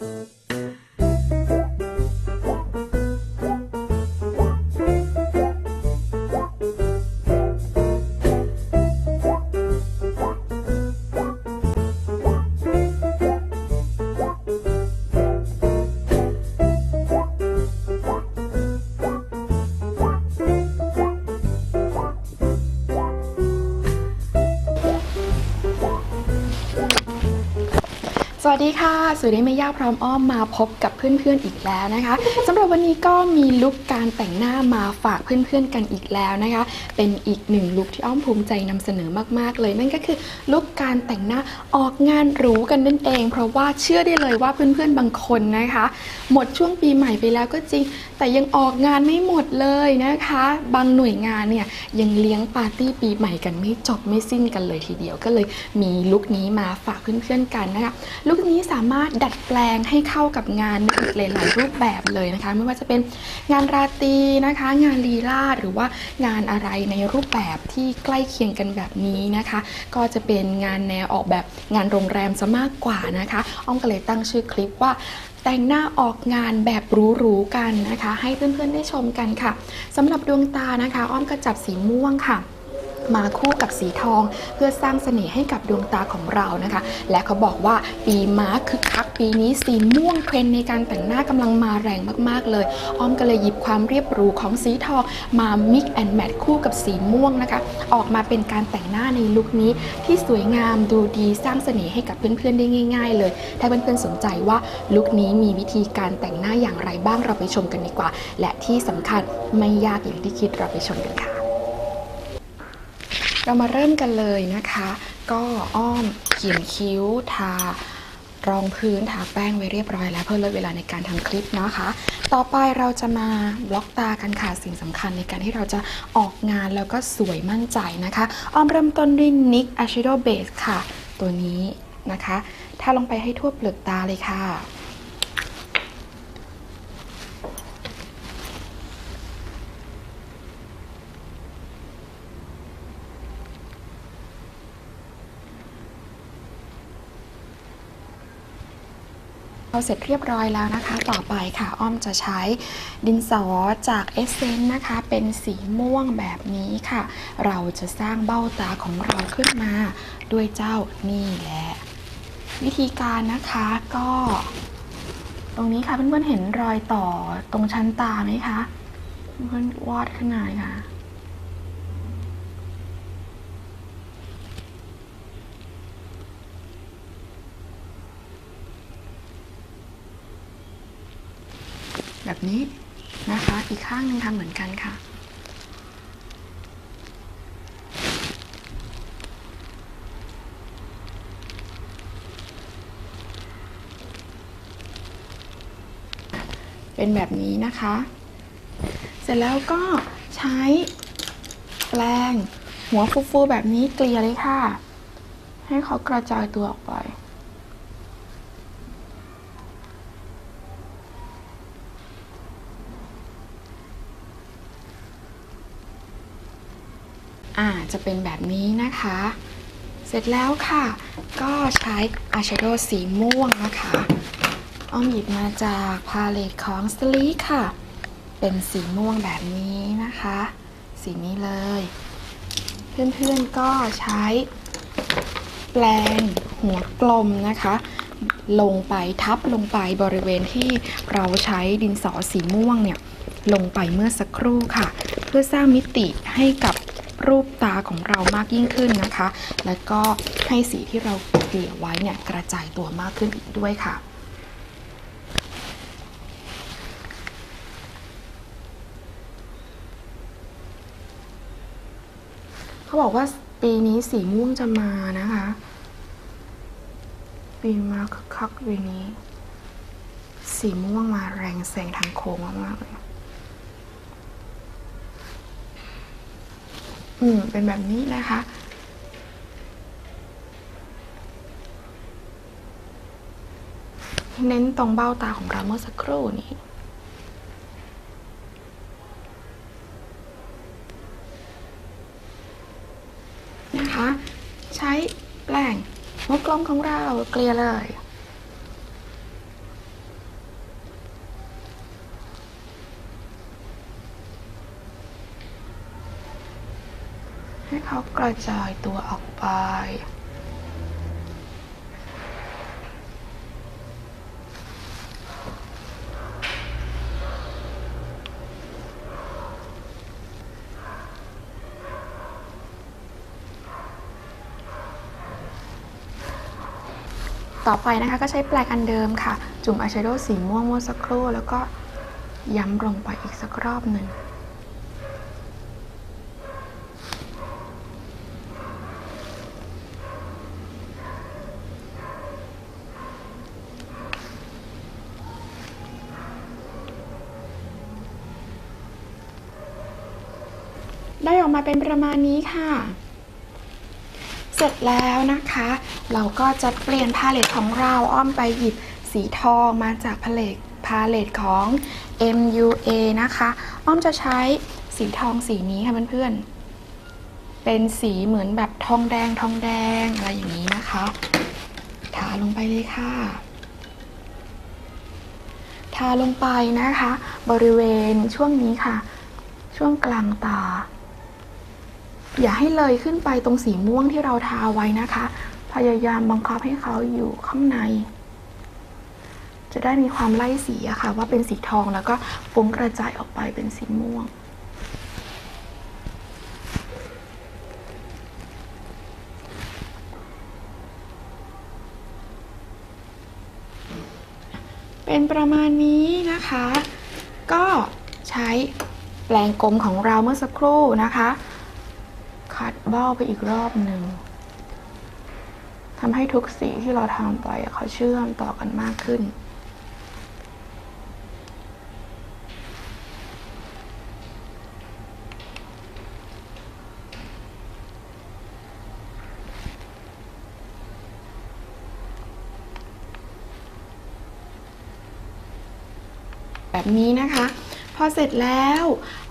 สวั ดีค่ะสุริมายาพร้อมอ้อมมาพบกับเพื่อนๆอีกแล้วนะคะสำหรับวันนี้ก็มีลุคการแต่งหน้ามาฝากเพื่อนๆกันอีกแล้วนะคะ เป็นอีกหนึ่งลุคที่อ้อมภูมิใจนำเสนอมากๆ เลยนั่นก็คือลุคการแต่งหน้าออกงานหรูกันนั่นเอง เพราะว่าเชื่อได้เลยว่าเพื่อนๆบางคนนะคะ หมดช่วงปีใหม่ไปแล้วก็จริง แต่ยังออกงานไม่หมดเลยนะคะ บางหน่วยงานเนี่ยยังเลี้ยงปาร์ตี้ปีใหม่กันไม่จบไม่สิ้นกันเลยทีเดียวก็เลยมีลุคนี้มาฝากเพื่อนๆกันนะคะลุคนี้สามารถดัดแปลงให้เข้ากับงานในอีกหลายๆรูปแบบเลยนะคะ ไม่ว่าจะเป็นงานราตรีนะคะ งานลีลาหรือว่างานอะไรในรูปแบบที่ใกล้เคียงกันแบบนี้นะคะ ก็จะเป็นงานแนวออกแบบงานโรงแรมซะมากกว่านะคะ อ้อมก็เลยตั้งชื่อคลิปว่าแต่งหน้าออกงานแบบหรูๆกันนะคะ ให้เพื่อนๆได้ชมกันค่ะสำหรับดวงตานะคะ อ้อมก็จับสีม่วงค่ะ มาคู่กับสีทอง เพื่อสร้างเสน่ห์ให้กับดวงตาของเรานะคะ และเขาบอกว่าปีม้าคึกคักปีนี้สีม่วงเทรนในการแต่งหน้ากำลังมาแรงมากๆเลย อ้อมก็เลยหยิบความเรียบหรูของสีทองมา mix and match คู่กับสีม่วงนะคะ ออกมาเป็นการแต่งหน้าในลุคนี้ที่สวยงามดูดีสร้างเสน่ห์ให้กับเพื่อนๆได้ง่าย ๆ เลย ถ้าเพื่อนๆสนใจว่าลุคนี้มีวิธีการแต่งหน้าอย่างไรบ้างเราไปชมกันดีกว่า และที่สำคัญไม่ยากอย่างที่คิดเราไปชมกันค่ะ เรามาเริ่มกันเลยนะคะ ก็อ้อมเขียนคิ้วทารองพื้นทาแป้งไว้เรียบร้อยแล้วเพื่อลดเวลาในการทำคลิปนะคะ ต่อไปเราจะมาบล็อกตากันค่ะสิ่งสำคัญในการที่เราจะออกงานแล้วก็สวยมั่นใจนะคะ อ้อมเริ่มต้นด้วย NYX Eyeshadow Base ค่ะ ตัวนี้นะคะทาลงไปให้ทั่วเปลือกตาเลยค่ะ เสร็จเรียบร้อยแล้วนะคะ ต่อไปค่ะอ้อมจะใช้ดินสอจากเอเซนนะคะ เป็นสีม่วงแบบนี้ค่ะ เราจะสร้างเบ้าตาของเราขึ้นมาด้วยเจ้านี่แหละ วิธีการนะคะก็ ตรงนี้ค่ะเพื่อนๆเห็นรอยต่อตรงชั้นตาไหมคะเพื่อนๆวาดขึ้นมาค่ะ แบบนี้นะคะ อีกข้างหนึงทำเหมือนกันค่ะ เป็นแบบนี้นะคะ เสร็จแล้วก็ใช้แปรงหัวฟูๆแบบนี้เกลี่ยเลยค่ะ ให้เขากระจายตัวออกไป จะเป็นแบบนี้นะคะ เสร็จแล้วค่ะ ก็ใช้อายแชโดว์สีม่วงนะคะอ้อมหยิบมาจากพาเลตของ s l e e k ค่ะ เป็นสีม่วงแบบนี้นะคะ สีนี้เลย เพื่อนๆก็ใช้แปรงหัวกลมนะคะ ลงไปทับลงไปบริเวณที่เราใช้ดินสอสีม่วงเนี่ยลงไปเมื่อสักครู่ค่ะ เพื่อสร้างมิติให้กับ รูปตาของเรามากยิ่งขึ้นนะคะ แล้วก็ให้สีที่เราเกลี่ยไว้เนี่ยกระจายตัวมากขึ้นอีกด้วยค่ะเขาบอกว่าปีนี้สีม่วงจะมานะคะ ปีมาคึกคักปีนี้ สีม่วงมาแรงแซงทางโค้งมากๆเลย อืมเป็นแบบนี้นะคะ เน้นตรงเบ้าตาของเราเมื่อสักครู่นี้นะคะ ใช้แปรงหัวกลมของเราเกลี่ยเลย เขากระจายตัวออกไป ต่อไปนะคะก็ใช้แปลงอันเดิมค่ะ จุ่มอายแชโดว์สีม่วงเมื่อสักครู่ แล้วก็ย้ำลงไปอีกสักรอบหนึ่ง ออกมาเป็นประมาณนี้ค่ะ เสร็จแล้วนะคะ เราก็จะเปลี่ยนพาเลตของเราอ้อมไปหยิบสีทองมาจากพาเลตพาเลตของ MUA นะคะ อ้อมจะใช้สีทองสีนี้ค่ะเพื่อนๆ เป็นสีเหมือนแบบทองแดงทองแดงอะไรอย่างนี้นะคะทาลงไปเลยค่ะทาลงไปนะคะ บริเวณช่วงนี้ค่ะ ช่วงกลางตา อย่าให้เลยขึ้นไปตรงสีม่วงที่เราทาไว้นะคะ พยายามบังคับให้เขาอยู่ข้างใน จะได้มีความไล่สีอะค่ะ ว่าเป็นสีทองแล้วก็ฟุ้งกระจายออกไปเป็นสีม่วงเป็นประมาณนี้นะคะ ก็ใช้แปลงกลมของเราเมื่อสักครู่นะคะ คัดเบ้าไปอีกรอบหนึ่งทำให้ทุกสีที่เราทำไปเขาเชื่อมต่อกันมากขึ้น แบบนี้นะคะ พอเสร็จแล้ว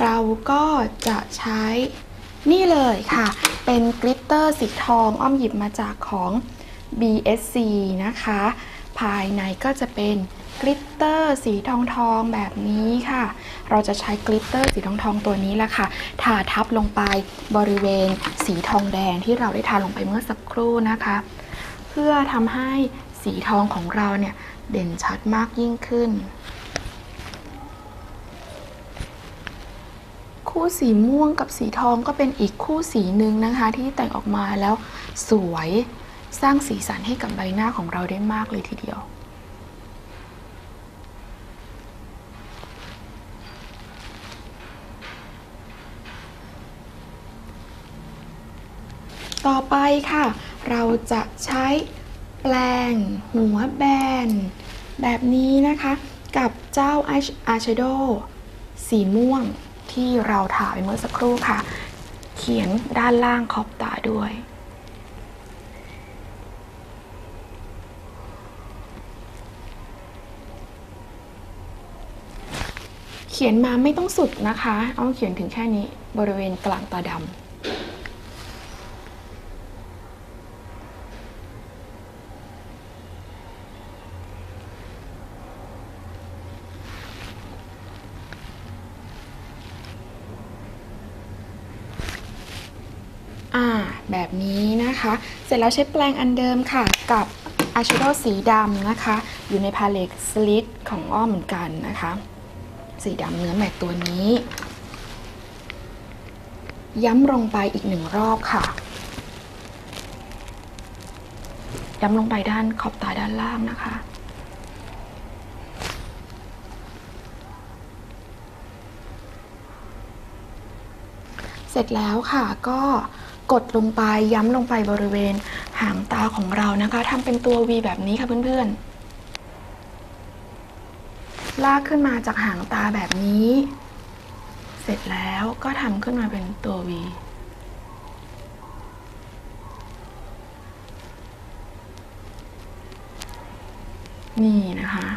เราก็จะใช้ นี่เลยค่ะ เป็นกลิตเตอร์สีทองอ้อมหยิบมาจากของ BSC นะคะ ภายในก็จะเป็นกลิตเตอร์สีทองทองแบบนี้ค่ะ เราจะใช้กลิตเตอร์สีทองทองตัวนี้แหละค่ะ ทาทับลงไปบริเวณสีทองแดงที่เราได้ทาลงไปเมื่อสักครู่นะคะ เพื่อทำให้สีทองของเราเนี่ยเด่นชัดมากยิ่งขึ้น คู่สีม่วงกับสีทองก็เป็นอีกคู่สีหนึ่งนะคะ ที่แต่งออกมาแล้วสวยสร้างสีสันให้กับใบหน้าของเราได้มากเลยทีเดียว ต่อไปค่ะ เราจะใช้แปลงหัวแบน แบบนี้นะคะ กับเจ้าอายแชโดว์สีม่วง ที่เราถ่ายเมื่อสักครู่ค่ะ เขียนด้านล่างขอบตาด้วย เขียนมาไม่ต้องสุดนะคะ เอาเขียนถึงแค่นี้บริเวณกลางตาดำ อ่า แบบนี้นะคะ เสร็จแล้วใช้แปรงอันเดิมค่ะ กับอายแชโดสีดำนะคะ อยู่ในพาเลตสลิ t ของอ้อมเหมือนกันนะคะ สีดำเนื้อแมตตัวนี้ ย้ำลงไปอีกหนึ่งรอบค่ะ ย้ำลงไปด้านขอบตาด้านล่างนะคะเสร็จแล้วค่ะก็ กดลงไปย้ำลงไปบริเวณหางตาของเรานะคะทำเป็นตัว V แบบนี้ค่ะเพื่อนๆ ลากขึ้นมาจากหางตาแบบนี้ เสร็จแล้วก็ทำขึ้นมาเป็นตัว V นี่นะคะ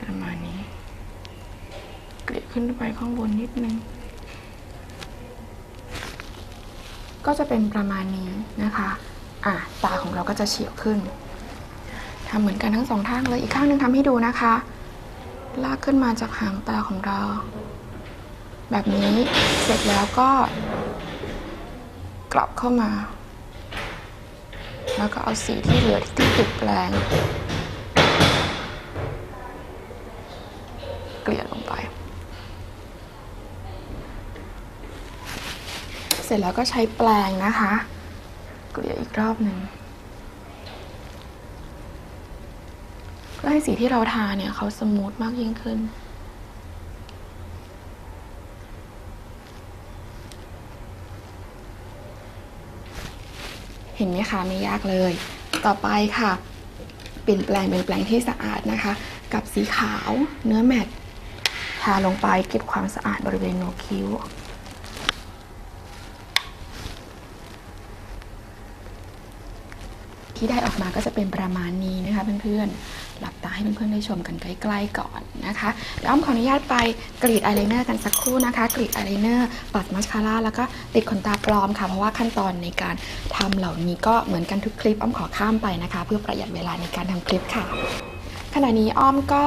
ประมาณนี้ เกลี่ยขึ้นไปข้างบนนิดนึง ก็จะเป็นประมาณนี้นะคะอะตาของเราก็จะเฉียวขึ้นทำเหมือนกันทั้งสองข้างเลยอีกข้างหนึ่งทำให้ดูนะคะ ลากขึ้นมาจากหางตาของเรา แบบนี้เสร็จแล้วก็ กลับเข้ามา แล้วก็เอาสีที่เหลือที่ติดแปลง เกลี่ยลงไป เส ร็จแล้วก็ใช้แปลงนะคะ เกลี่ยอีกรอบหนึ่งเพื่อให้สีที่เราทาเนี่ยเขาสมูทมากยิ่งขึ้น เห็นไหมคะไม่ยากเลย ต่อไปค่ะเปลี่ยนแปลงเป็นแปลงที่สะอาดนะคะ กับสีขาวเนื้อแมตทาลงไปเก็บความสะอาดบริเวณโหนคิ้ว ที่ได้ออกมาก็จะเป็นประมาณนี้นะคะเพื่อนๆ หลับตาให้เพื่อนๆได้ชมกันใกล้ๆก่อนนะคะเดี๋ยวอ้อมขออนุญาตไปกรีดอายไลเนอร์กันสักครู่นะคะ กรีดอายไลเนอร์ปัดมัสคาร่าแล้วก็ติดขนตาปลอมค่ะ เพราะว่าขั้นตอนในการทำเหล่านี้ก็เหมือนกันทุกคลิปอ้อมขอข้ามไปนะคะ เพื่อประหยัดเวลาในการทำคลิปค่ะ ขณะนี้อ้อมก็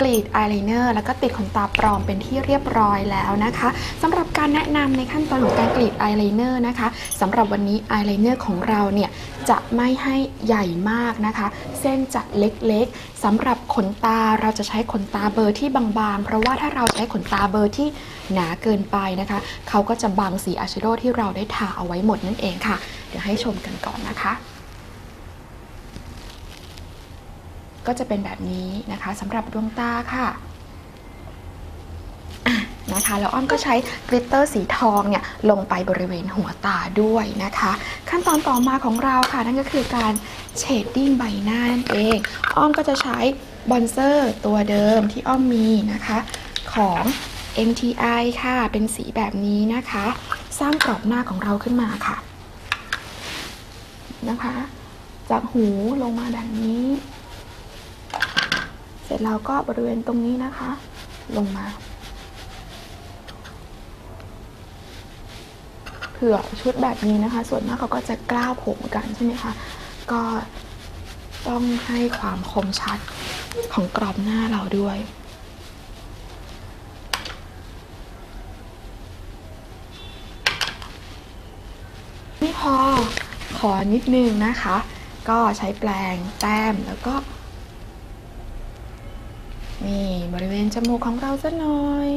กรีดอายไลเนอร์แล้วก็ติดขนตาปลอมเป็นที่เรียบร้อยแล้วนะคะสำหรับการแนะนำในขั้นตอนของการกรีดอายไลเนอร์นะคะสำหรับวันนี้อายไลเนอร์ของเราเนี่ยจะไม่ให้ใหญ่มากนะคะ เส้นจะเล็กๆสำหรับขนตาเราจะใช้ขนตาเบอร์ที่บางๆ เพราะว่าถ้าเราใช้ขนตาเบอร์ที่หนาเกินไปนะคะเขาก็จะบังสีอายแชโดว์ที่เราได้ทาเอาไว้หมดนั่นเองค่ะ เดี๋ยวให้ชมกันก่อนนะคะ ก็จะเป็นแบบนี้นะคะสำหรับดวงตาค่ะนะคะแล้วอ้อมก็ใช้กลิตเตอร์สีทองเนี่ยลงไปบริเวณหัวตาด้วยนะคะ ขั้นตอนต่อมาของเราค่ะ นั่นก็คือการเชดดิ้งใบหน้านั่นเอง อ้อมก็จะใช้บอนเซอร์ตัวเดิมที่อ้อมมีนะคะของ MTI ค่ะ เป็นสีแบบนี้นะคะ สร้างกรอบหน้าของเราขึ้นมาค่ะนะคะ จากหูลงมาแบบนี้ จแล้วก็บริเวณตรงนี้นะคะ ลงมา เผื่อชุดแบบนี้นะคะ ส่วนมากเขาก็จะกล้าวผมกันใช่ไหมคะก็ต้องให้ความคมชัดของกรอบหน้าเราด้วยไม่พอขอนิดนึงนะคะ ก็ใช้แปรงแต้มแล้วก็ นี่บริเวณจมูกของเราสักหน่อย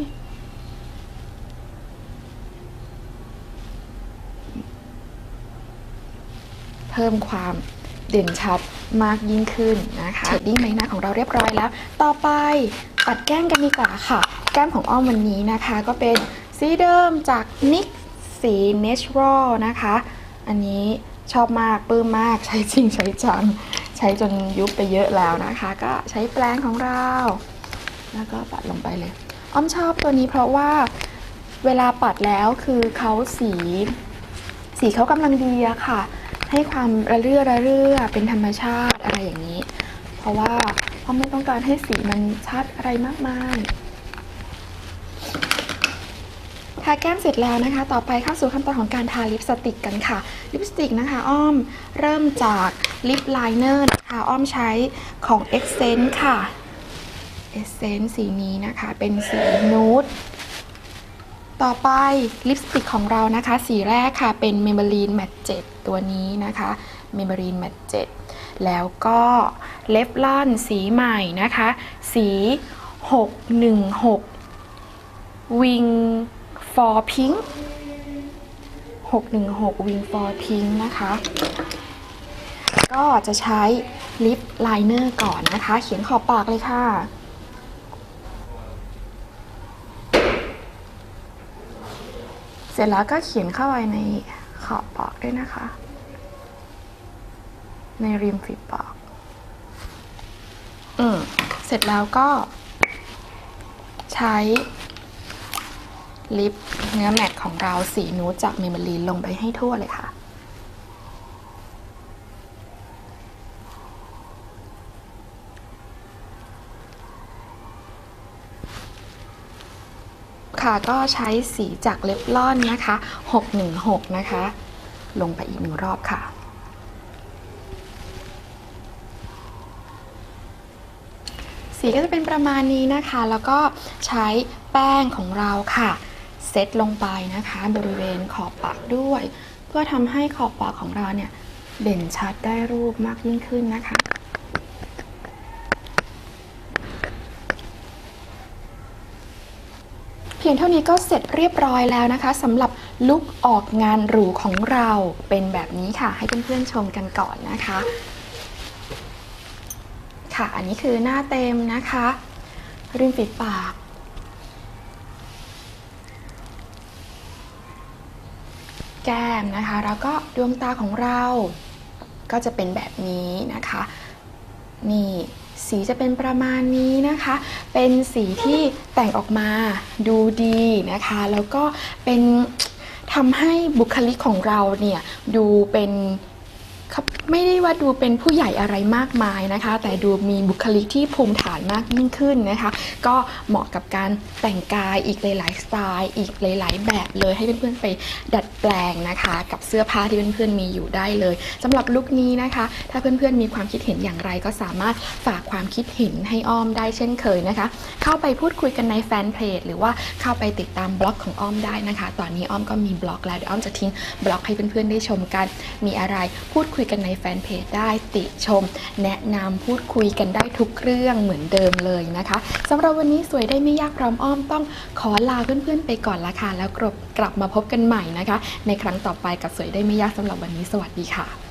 เพิ่มความเด่นชัดมากยิ่งขึ้นนะคะเชดดิ้งใบหน้าของเราเรียบร้อยแล้ว ต่อไปปัดแก้มกันดีกว่าค่ะ แก้มของอ้อมวันนี้นะคะ ก็เป็นสีเดิมจากนิกสี Natural นะคะ อันนี้ชอบมากปลื้มมากใช้จริงใช้จัง ใช้จนยุบไปเยอะแล้วนะคะ ก็ใช้แปรงของเรา แล้วก็ปัดลงไปเลย อ้อมชอบตัวนี้เพราะว่าเวลาปัดแล้วคือเขาสี สีเขากำลังดีอะค่ะ ให้ความระเรื่อระเรื่อเป็นธรรมชาติอะไรอย่างนี้ เพราะว่าอ้อมไม่ต้องการให้สีมันชัดอะไรมากมาย ทาแก้มเสร็จแล้วนะคะ ต่อไปเข้าสู่ขั้นตอนของการทาลิปสติกกันค่ะ ลิปสติกนะคะ อ้อมเริ่มจากลิปไลเนอร์นะคะอ้อมใช้ของ Essence ค่ะเอเซนสีนี้นะคะ เป็นสีนูดต่อไปลิปสติกของเรานะคะ สีแรกค่ะเป็น Maybelline Matte 7ตัวนี้นะคะ Maybelline Matte 7แล้วก็เล็บลอนสีใหม่นะคะ สี 616 Wing for Pink 616 Wing for Pink นะคะ ก็จะใช้ลิปไลเนอร์ก่อนนะคะ เขียนขอบปากเลยค่ะเสร็จแล้วก็เขียนเข้าไปในขอบปากด้วยนะคะ ในริมฝีปาก อืม เสร็จแล้วก็ใช้ ลิปเนื้อแมตต์ของเราสีนูดจากเมเบลีนลงไปให้ทั่วเลยค่ะ ค่ะก็ใช้สีจากเล็บลอนนะคะ 616 นะคะ ลงไปอีกหนึ่งรอบค่ะสีก็จะเป็นประมาณนี้นะคะ แล้วก็ใช้แป้งของเราค่ะ เซตลงไปนะคะ บริเวณขอบปากด้วย เพื่อทำให้ขอบปากของเราเนี่ยเด่นชัดได้รูปมากยิ่งขึ้นนะคะเพียงเท่านี้ก็เสร็จเรียบร้อยแล้วนะคะสำหรับลุกออกงานหรูของเราเป็นแบบนี้ค่ะ ให้เพื่อนๆชมกันก่อนนะคะ ค่ะอันนี้คือหน้าเต็มนะคะ ริมฝีปาก ก้มนะคะ แล้วก็ดวงตาของเราก็จะเป็นแบบนี้นะคะ นี่สีจะเป็นประมาณนี้นะคะ เป็นสีที่แต่งออกมาดูดีนะคะ แล้วก็เป็นทำให้บุคลิกของเราเนี่ยดูเป็น ไม่ได้ว่าดูเป็นผู้ใหญ่อะไรมากมายนะคะ แต่ดูมีบุคลิกที่ภูมิฐานมากยิ่งขึ้นนะคะ ก็เหมาะกับการแต่งกายอีกหลายๆสไตล์อีกหลาย ๆ แบบเลยให้เพื่อนๆไปดัดแปลงนะคะ กับเสื้อผ้าที่เพื่อนๆมีอยู่ได้เลยสำหรับลุคนี้นะคะ ถ้าเพื่อนๆมีความคิดเห็นอย่างไร ก็สามารถฝากความคิดเห็นให้อ้อมได้เช่นเคยนะคะ เข้าไปพูดคุยกันในแฟนเพจหรือว่าเข้าไปติดตามบล็อกของอ้อมได้นะคะ ตอนนี้อ้อมก็มีบล็อกแล้วเดี๋ยวอ้อมจะทิ้งบล็อกให้เพื่อนๆได้ชมกัน มีอะไรพูดคุยกันในแฟนเพจได้ติชม แนะนำพูดคุยกันได้ทุกเรื่องเหมือนเดิมเลยนะคะสำหรับวันนี้สวยได้ไม่ยากพร้อมอ้อมต้องขอลาเพื่อนๆไปก่อนละค่ะแล้วกลับกลับมาพบกันใหม่นะคะ ในครั้งต่อไปกับสวยได้ไม่ยากสำหรับวันนี้สวัสดีค่ะ